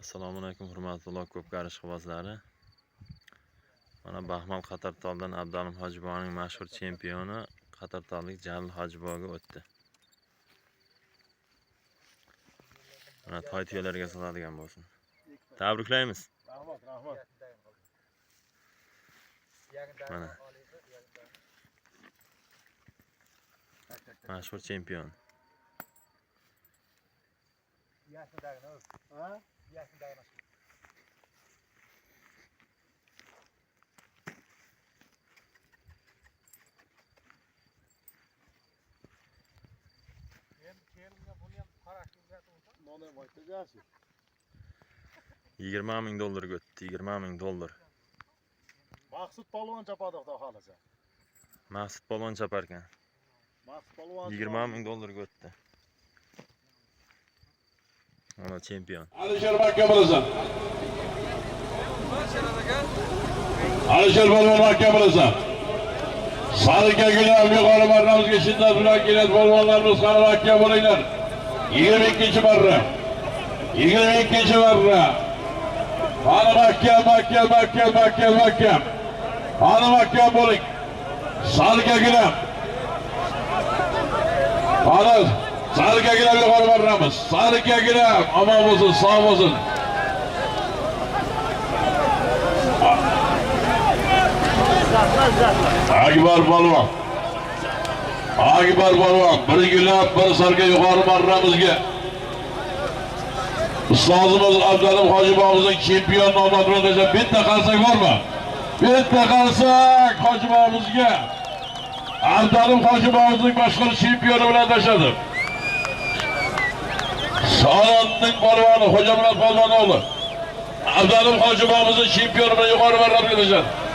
assalomu alaykum hurmatli uloq ko'pkari ishqibozlari mana baxmal qatortoldan abdualim hojiboyning mashhur chempioni qatortollik jalil hojiboyga o'tdi. Mana toy tuyalarga soladigan bo'lsin. Tabriklaymiz. Rahmat, rahmat. mana. Mashhur chempion. Ha? O'tdi yigirma ming dollar Maqsud polvon chapadi xudo xolasa. maqsud polvon chaparkan Maqsud polvon. yigirma ming dollarga o'tdi mana chempion Alisher Makka bilasan. Alisher Balvon Makka bilasan. Sarika Gülal yuqori marramizga shiddat bilan keladi balvonlarimiz qani Makka bo'linglar. 22 marra. 22 marra. Qani Makka, Makka, Makka, Makka, Makka. Qani Makka bo'ling. Sarika Gülal. Qani Sarika Gülal omon bo'lsin, sog' bo'lsin. Akbar Balvon. Akbar Balvon. Bir gulab, bir sarga yuqori marramizga. Ustozimiz Abdalim Hojibovimizning chempion tashlab bitta qalsak bormi? Bitta qalsak Hojibovimizga. Abdalim Hojibovimizning boshqaruv chempioni bilan tashladi. Polvoni, Xo'jamurat polvon o'g'li. Abdalim Hojibovimizning chempioni bilan yuqori marramizga tashladi.